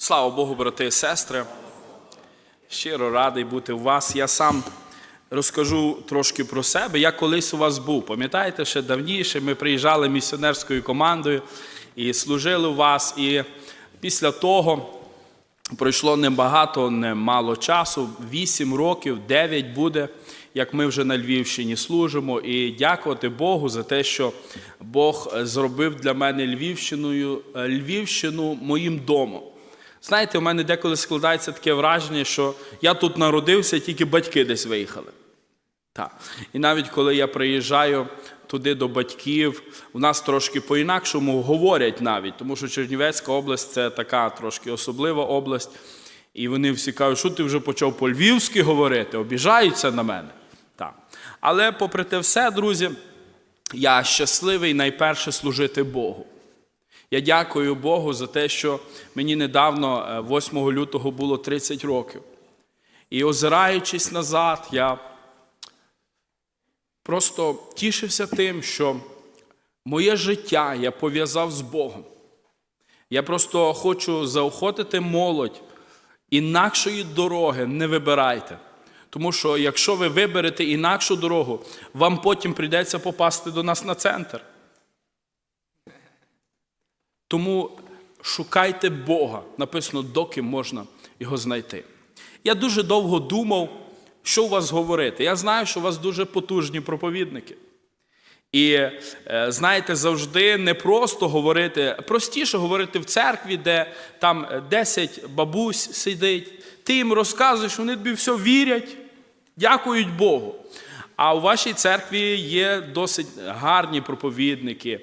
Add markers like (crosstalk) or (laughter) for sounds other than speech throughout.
Слава Богу, брати і сестри. Щиро радий бути у вас. Я сам розкажу трошки про себе. Я колись у вас був. Пам'ятаєте, ще давніше ми приїжджали місіонерською командою і служили у вас. І після того пройшло небагато, немало часу, 8 років, 9 буде, як ми вже на Львівщині служимо. І дякувати Богу за те, що Бог зробив для мене Львівщиною, Львівщину моїм домом. Знаєте, у мене деколи складається таке враження, що я тут народився, тільки батьки десь виїхали. Так. І навіть коли я приїжджаю туди до батьків, у нас трошки по-інакшому говорять навіть, тому що Чернівецька область це така трошки особлива область. І вони всі кажуть, що ти вже почав по-львівськи говорити, обіжаються на мене. Так. Але попри те все, друзі, я щасливий найперше служити Богу. Я дякую Богу за те, що мені недавно, е, 8 лютого, було 30 років. І озираючись назад, я просто тішився тим, що моє життя я пов'язав з Богом. Я просто хочу заохотити молодь, інакшої дороги не вибирайте. Тому що якщо ви виберете інакшу дорогу, вам потім прийдеться попасти до нас на центр. Тому шукайте Бога. Написано, доки можна його знайти. Я дуже довго думав, що у вас говорити. Я знаю, що у вас дуже потужні проповідники. І е, знаєте, завжди не просто говорити, простіше говорити в церкві, де там 10 бабусь сидить, ти їм розказуєш, вони тобі все вірять, дякують Богу. А у вашій церкві є досить гарні проповідники.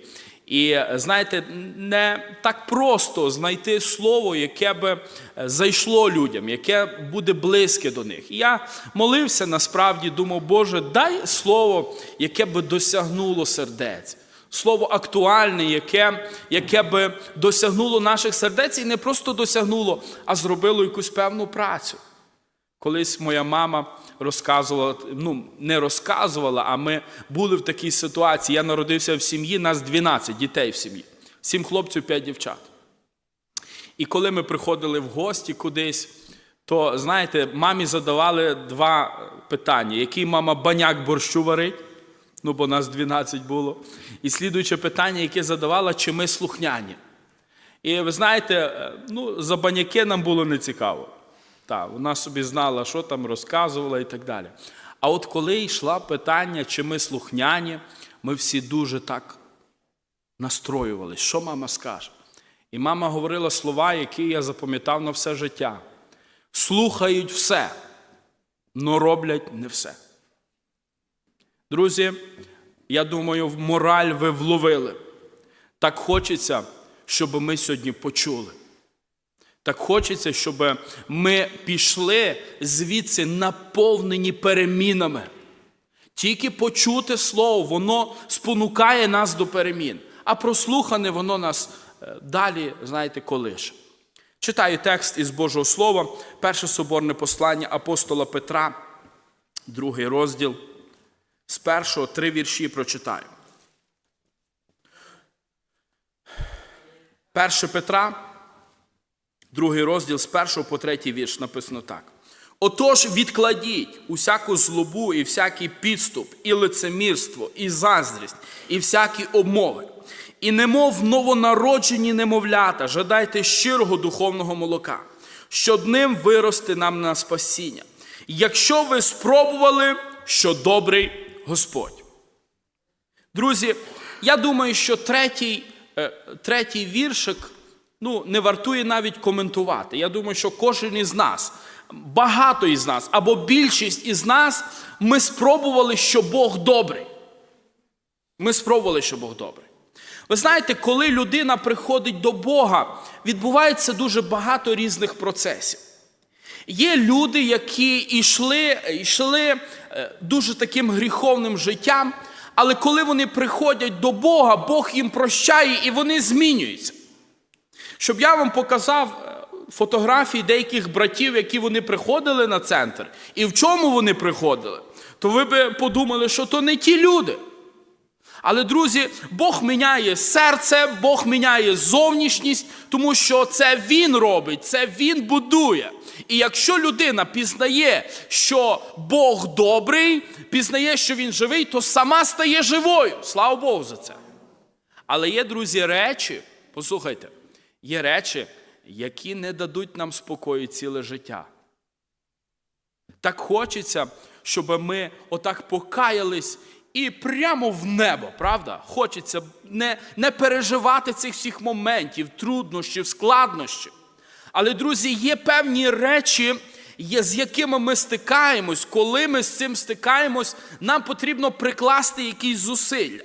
І знаєте, не так просто знайти слово, яке би зайшло людям, яке буде близьке до них. І я молився насправді, думав, Боже, дай слово, яке би досягнуло сердець. Слово актуальне, яке, яке би досягнуло наших сердець і не просто досягнуло, а зробило якусь певну працю. Колись моя мама розказувала, ну не розказувала, а ми були в такій ситуації. Я народився в сім'ї, нас 12 дітей в сім'ї, сім хлопців, п'ять дівчат. І коли ми приходили в гості кудись, то знаєте, мамі задавали два питання: який мама баняк борщу варить? Ну, бо нас 12 було. І слідуюче питання, яке задавала, чи ми слухняні. І ви знаєте, ну, за баняки нам було не цікаво. Так, вона собі знала, що там розказувала і так далі. А от коли йшла питання, чи ми слухняні, ми всі дуже так настроювалися, що мама скаже. І мама говорила слова, які я запам'ятав на все життя. Слухають все, но роблять не все. Друзі, я думаю, в мораль ви вловили. Так хочеться, щоб ми сьогодні почули. Так хочеться, щоб ми пішли звідси наповнені перемінами. Тільки почути слово, воно спонукає нас до перемін, а прослухане воно нас е, далі, знаєте, колише. Читаю текст із Божого Слова, перше соборне послання апостола Петра, другий розділ. З першого три вірші прочитаю. Перше Петра. Другий розділ з першого по третій вірш написано так. Отож, відкладіть усяку злобу і всякий підступ, і лицемірство, і заздрість, і всякі обмови. І немов новонароджені немовлята, жадайте щирого духовного молока, щоб ним вирости нам на спасіння. Якщо ви спробували, що добрий Господь. Друзі, я думаю, що третій, е, третій віршик ну, не вартує навіть коментувати. Я думаю, що кожен із нас, багато із нас, або більшість із нас, ми спробували, що Бог добрий. Ми спробували, що Бог добрий. Ви знаєте, коли людина приходить до Бога, відбувається дуже багато різних процесів. Є люди, які йшли, йшли е, дуже таким гріховним життям, але коли вони приходять до Бога, Бог їм прощає і вони змінюються. Щоб я вам показав е, фотографії деяких братів, які вони приходили на центр, і в чому вони приходили, то ви би подумали, що то не ті люди. Але, друзі, Бог міняє серце, Бог міняє зовнішність, тому що це Він робить, це Він будує. І якщо людина пізнає, що Бог добрий, пізнає, що Він живий, то сама стає живою. Слава Богу за це. Але є, друзі, речі, послухайте, є речі, які не дадуть нам спокою ціле життя. Так хочеться, щоб ми отак покаялись і прямо в небо, правда? Хочеться не, не переживати цих всіх моментів, труднощів, складнощів. Але, друзі, є певні речі, з якими ми стикаємось. Коли ми з цим стикаємось, нам потрібно прикласти якісь зусилля.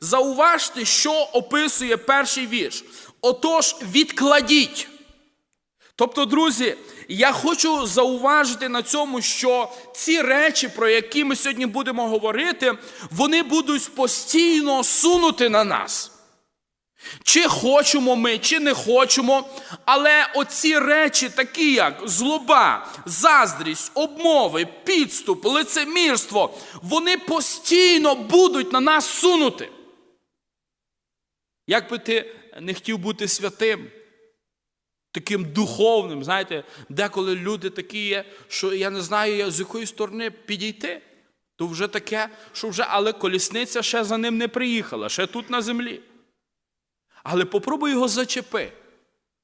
Зауважте, що описує перший вірш. Отож, відкладіть. Тобто, друзі, я хочу зауважити на цьому, що ці речі, про які ми сьогодні будемо говорити, вони будуть постійно сунути на нас. Чи хочемо ми, чи не хочемо, але оці речі, такі як злоба, заздрість, обмови, підступ, лицемірство, вони постійно будуть на нас сунути. Як би ти не хотів бути святим, таким духовним, знаєте, деколи люди такі є, що я не знаю, з якої сторони підійти, то вже таке, що вже, але колісниця ще за ним не приїхала, ще тут на землі. Але попробуй його зачепи.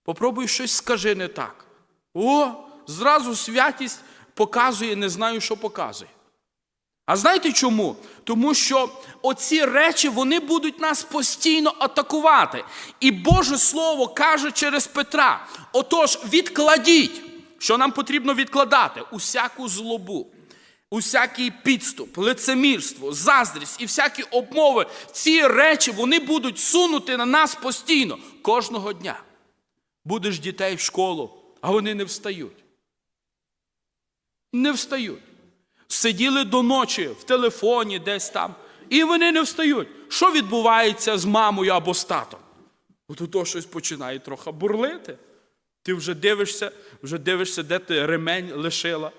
Попробуй щось скажи не так. О, зразу святість показує, не знаю, що показує. А знаєте чому? Тому що оці речі вони будуть нас постійно атакувати. І Боже Слово каже через Петра: отож, відкладіть, що нам потрібно відкладати усяку злобу, усякий підступ, лицемірство, заздрість і всякі обмови. Ці речі вони будуть сунути на нас постійно кожного дня. Будеш дітей в школу, а вони не встають. Не встають. Сиділи до ночі в телефоні десь там, і вони не встають. Що відбувається з мамою або з татом? От то щось починає трохи бурлити. Ти вже дивишся, вже дивишся, де ти ремень лишила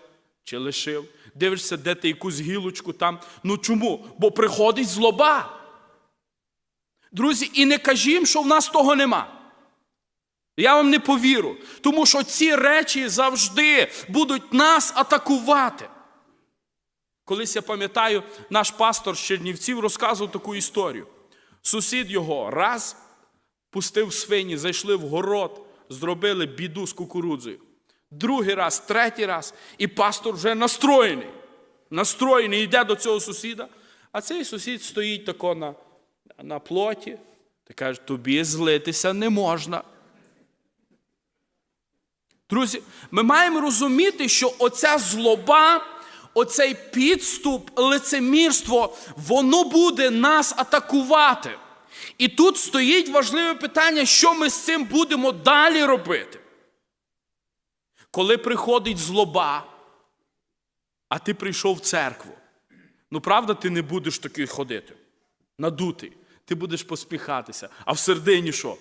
чи лишив. Дивишся, де ти якусь гілочку там. Ну чому? Бо приходить злоба. Друзі, і не кажім, що в нас того нема. Я вам не повірю, тому що ці речі завжди будуть нас атакувати. Колись я пам'ятаю, наш пастор з Чернівців розказував таку історію. Сусід його раз пустив свині, зайшли в город, зробили біду з кукурудзою. Другий раз, третій раз, і пастор вже настроєний. Настроєний йде до цього сусіда, а цей сусід стоїть тако на, на плоті та каже, тобі злитися не можна. Друзі, ми маємо розуміти, що оця злоба, оцей підступ, лицемірство, воно буде нас атакувати. І тут стоїть важливе питання, що ми з цим будемо далі робити. Коли приходить злоба, а ти прийшов в церкву, ну правда, ти не будеш такий ходити, надутий, ти будеш поспіхатися, а в середині що?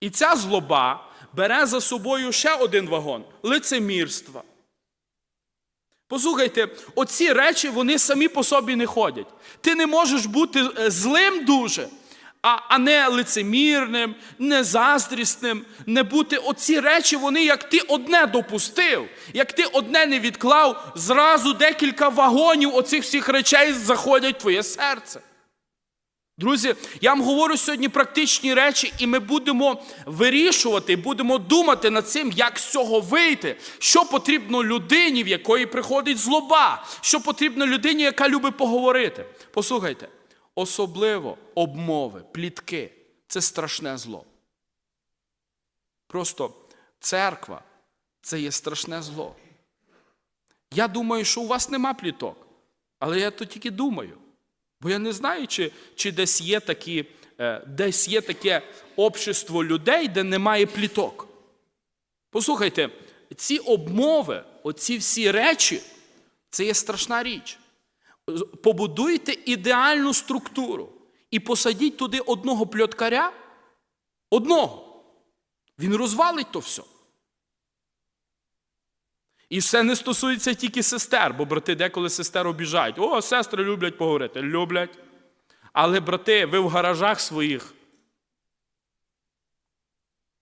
І ця злоба бере за собою ще один вагон лицемірства. Послухайте, оці речі вони самі по собі не ходять. Ти не можеш бути е, злим дуже, а, а не лицемірним, не заздрісним, не бути. Оці речі, вони, як ти одне допустив, як ти одне не відклав, зразу декілька вагонів оцих всіх речей заходять в твоє серце. Друзі, я вам говорю сьогодні практичні речі, і ми будемо вирішувати, будемо думати над цим, як з цього вийти, що потрібно людині, в якої приходить злоба, що потрібно людині, яка любить поговорити. Послухайте, особливо обмови, плітки це страшне зло. Просто церква це є страшне зло. Я думаю, що у вас нема пліток, але я то тільки думаю. Бо я не знаю, чи чи десь є такі, е, десь є таке общество людей, де немає пліток. Послухайте, ці обмови, оці всі речі, це є страшна річ. Побудуйте ідеальну структуру і посадіть туди одного пльоткаря, одного. Він розвалить то все. І все не стосується тільки сестер, бо брати деколи сестер обіжають. О, сестри люблять поговорити. Люблять. Але, брати, ви в гаражах своїх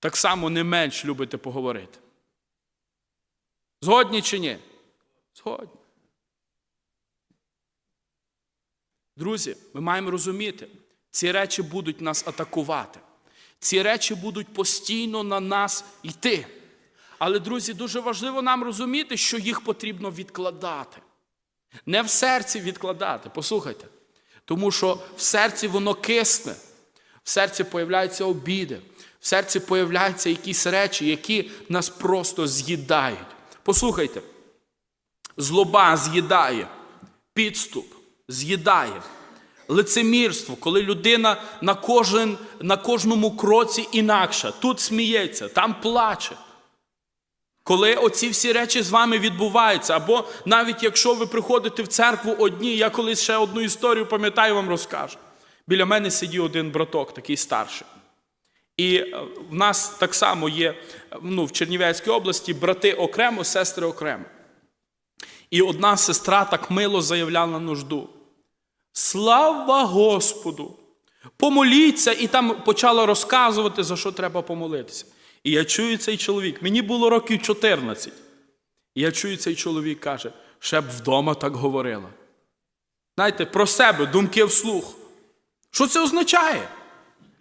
так само не менш любите поговорити. Згодні чи ні? Згодні. Друзі, ми маємо розуміти, ці речі будуть нас атакувати. Ці речі будуть постійно на нас йти. Але, друзі, дуже важливо нам розуміти, що їх потрібно відкладати. Не в серці відкладати, послухайте. Тому що в серці воно кисне, в серці появляються обіди, в серці появляються якісь речі, які нас просто з'їдають. Послухайте, злоба з'їдає, підступ з'їдає, лицемірство, коли людина на, кожен, на кожному кроці інакша, тут сміється, там плаче. Коли оці всі речі з вами відбуваються, або навіть якщо ви приходите в церкву одні, я колись ще одну історію пам'ятаю, вам розкажу. Біля мене сидів один браток, такий старший. І е, в нас так само є ну, в Чернівецькій області брати окремо, сестри окремо. І одна сестра так мило заявляла нужду. Слава Господу! Помоліться, і там почала розказувати, за що треба помолитися. І я чую цей чоловік. Мені було років 14. І я чую цей чоловік каже, ще б вдома так говорила. Знаєте, про себе, думки вслух. Що це означає?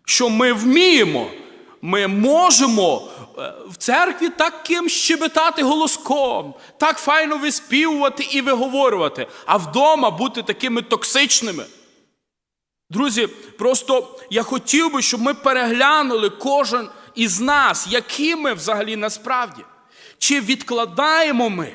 Що ми вміємо, ми можемо е, в церкві таким щебетати голоском, так файно виспівувати і виговорювати, а вдома бути такими токсичними. Друзі, просто я хотів би, щоб ми переглянули кожен із нас, які ми взагалі насправді. Чи відкладаємо ми?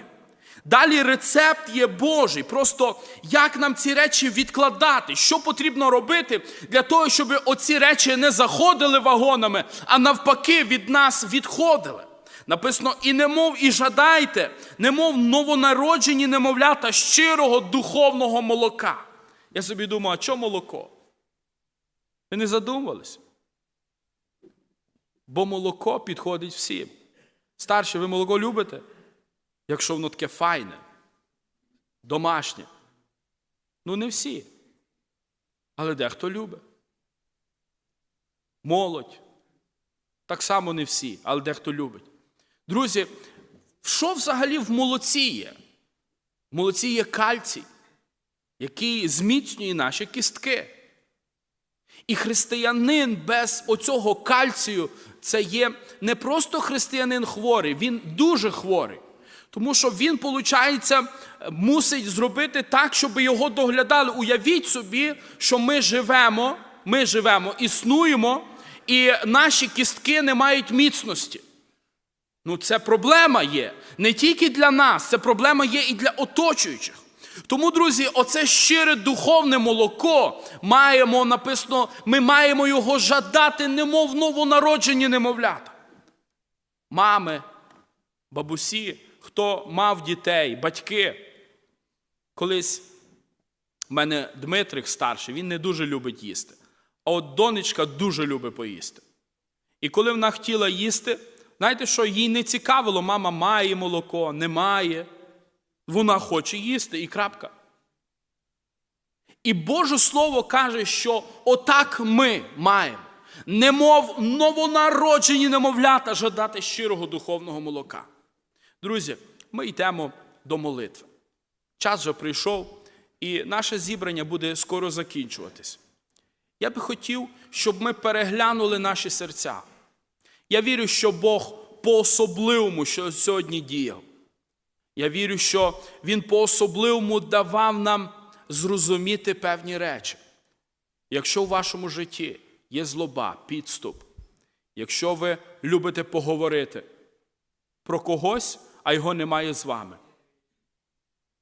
Далі рецепт є Божий. Просто як нам ці речі відкладати? Що потрібно робити для того, щоб оці речі не заходили вагонами, а навпаки від нас відходили. Написано, і немов і жадайте, немов новонароджені немовлята щирого духовного молока. Я собі думаю, а що молоко? Ви не задумувались? Бо молоко підходить всім. Старші, ви молоко любите? Якщо воно таке файне, домашнє. Ну, не всі. Але дехто любить. Молодь. Так само не всі, але дехто любить. Друзі, що взагалі в молоці є? В молоці є кальцій, який зміцнює наші кістки. І християнин без оцього кальцію це є не просто християнин хворий, він дуже хворий. Тому що він, виходить, мусить зробити так, щоб його доглядали. Уявіть собі, що ми живемо, ми живемо, існуємо, і наші кістки не мають міцності. Ну, це проблема є. Не тільки для нас, це проблема є і для оточуючих. Тому, друзі, оце щире духовне молоко маємо написано, ми маємо його жадати, немов новонароджені немовлята. Мами, бабусі, хто мав дітей, батьки. Колись в мене Дмитрик старший, він не дуже любить їсти. А от донечка дуже любить поїсти. І коли вона хотіла їсти, знаєте що, їй не цікавило, мама має молоко, не має. Вона хоче їсти і крапка. І Боже Слово каже, що отак ми маємо, немов новонароджені немовлята жадати щирого духовного молока. Друзі, ми йдемо до молитви. Час вже прийшов, і наше зібрання буде скоро закінчуватись. Я би хотів, щоб ми переглянули наші серця. Я вірю, що Бог по-особливому що сьогодні діяв. Я вірю, що Він по-особливому давав нам зрозуміти певні речі. Якщо в вашому житті є злоба, підступ, якщо ви любите поговорити про когось, а його немає з вами.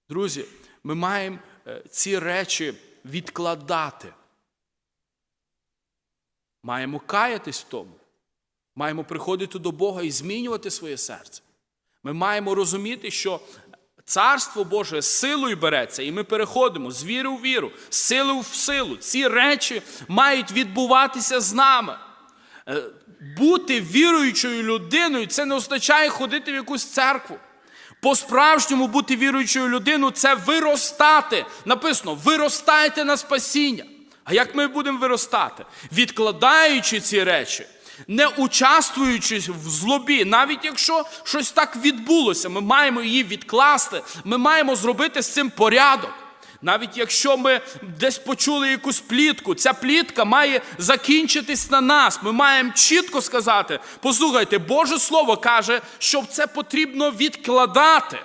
Друзі, ми маємо е, ці речі відкладати. Маємо каятись в тому. Маємо приходити до Бога і змінювати своє серце. Ми маємо розуміти, що Царство Боже силою береться, і ми переходимо з віри в віру, з сили в силу. Ці речі мають відбуватися з нами. Е, Бути віруючою людиною це не означає ходити в якусь церкву. По-справжньому бути віруючою людиною це виростати. Написано, виростайте на спасіння. А як ми будемо виростати? Відкладаючи ці речі, не участвуючи в злобі, навіть якщо щось так відбулося, ми маємо її відкласти, ми маємо зробити з цим порядок. Навіть якщо ми десь почули якусь плітку, ця плітка має закінчитись на нас. Ми маємо чітко сказати: послухайте, Боже Слово каже, що це потрібно відкладати.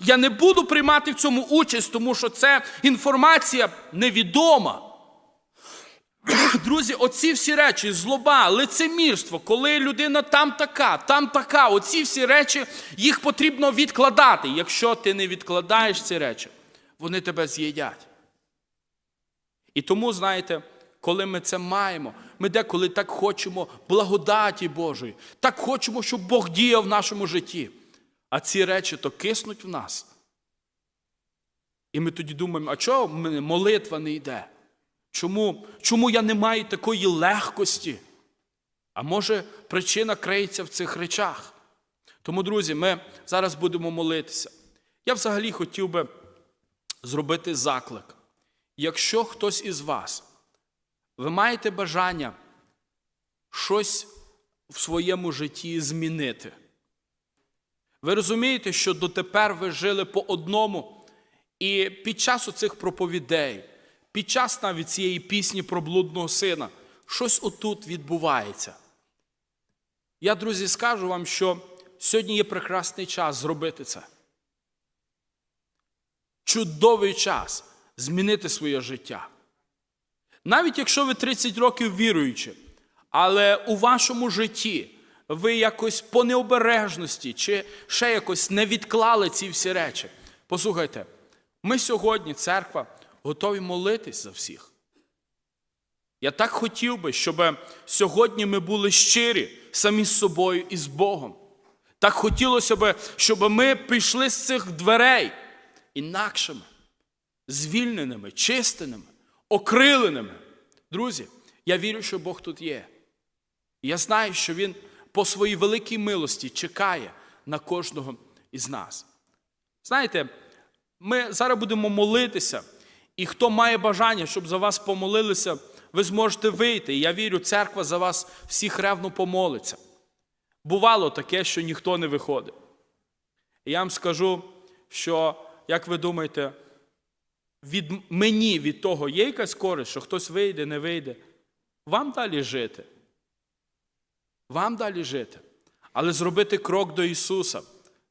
Я не буду приймати в цьому участь, тому що це інформація невідома. (coughs) Друзі, оці всі речі, злоба, лицемірство, коли людина там така, там така, оці всі речі, їх потрібно відкладати. Якщо ти не відкладаєш ці речі, вони тебе з'їдять. І тому, знаєте, коли ми це маємо, ми деколи так хочемо благодаті Божої, так хочемо, щоб Бог діяв в нашому житті. А ці речі то киснуть в нас. І ми тоді думаємо, а чого молитва не йде? Чому, чому я не маю такої легкості? А може, причина криється в цих речах. Тому, друзі, ми зараз будемо молитися. Я взагалі хотів би зробити заклик. Якщо хтось із вас, ви маєте бажання щось в своєму житті змінити. Ви розумієте, що дотепер ви жили по одному, і під час оцих проповідей, під час навіть цієї пісні про блудного сина, щось отут відбувається. Я, друзі, скажу вам, що сьогодні є прекрасний час зробити це. Чудовий час змінити своє життя. Навіть якщо ви 30 років віруючи, але у вашому житті ви якось по необережності чи ще якось не відклали ці всі речі. Послухайте, ми сьогодні, церква, готові молитись за всіх. Я так хотів би, щоб сьогодні ми були щирі самі з собою і з Богом. Так хотілося б, щоб ми пішли з цих дверей інакшими, звільненими, чистеними, окриленими. Друзі, я вірю, що Бог тут є. Я знаю, що Він по своїй великій милості чекає на кожного із нас. Знаєте, ми зараз будемо молитися, і хто має бажання, щоб за вас помолилися, ви зможете вийти. І я вірю, церква за вас всіх ревно помолиться. Бувало таке, що ніхто не виходить. Я вам скажу, що, як ви думаєте, від мені від того є якась користь, що хтось вийде, не вийде. Вам далі жити. Вам далі жити. Але зробити крок до Ісуса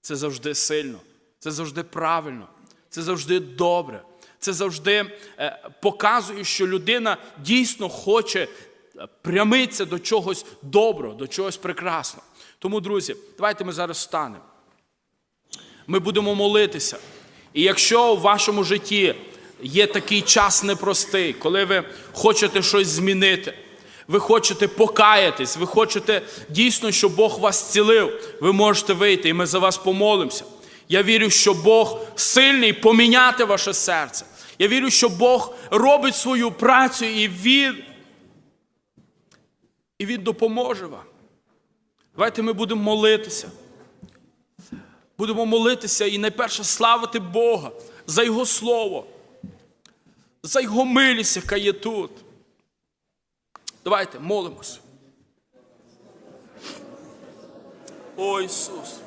це завжди сильно, це завжди правильно, це завжди добре. Це завжди е, показує, що людина дійсно хоче е, прямитися до чогось доброго, до чогось прекрасного. Тому, друзі, давайте ми зараз встанемо. Ми будемо молитися. І якщо в вашому житті є такий час непростий, коли ви хочете щось змінити, ви хочете покаятись, ви хочете дійсно, щоб Бог вас зцілив, ви можете вийти, і ми за вас помолимося. Я вірю, що Бог сильний поміняти ваше серце. Я вірю, що Бог робить свою працю і Він, і Він допоможе вам. Давайте ми будемо молитися. Будемо молитися і найперше славити Бога за Його Слово, за Його милість, яка є тут. Давайте молимось. О Ісус.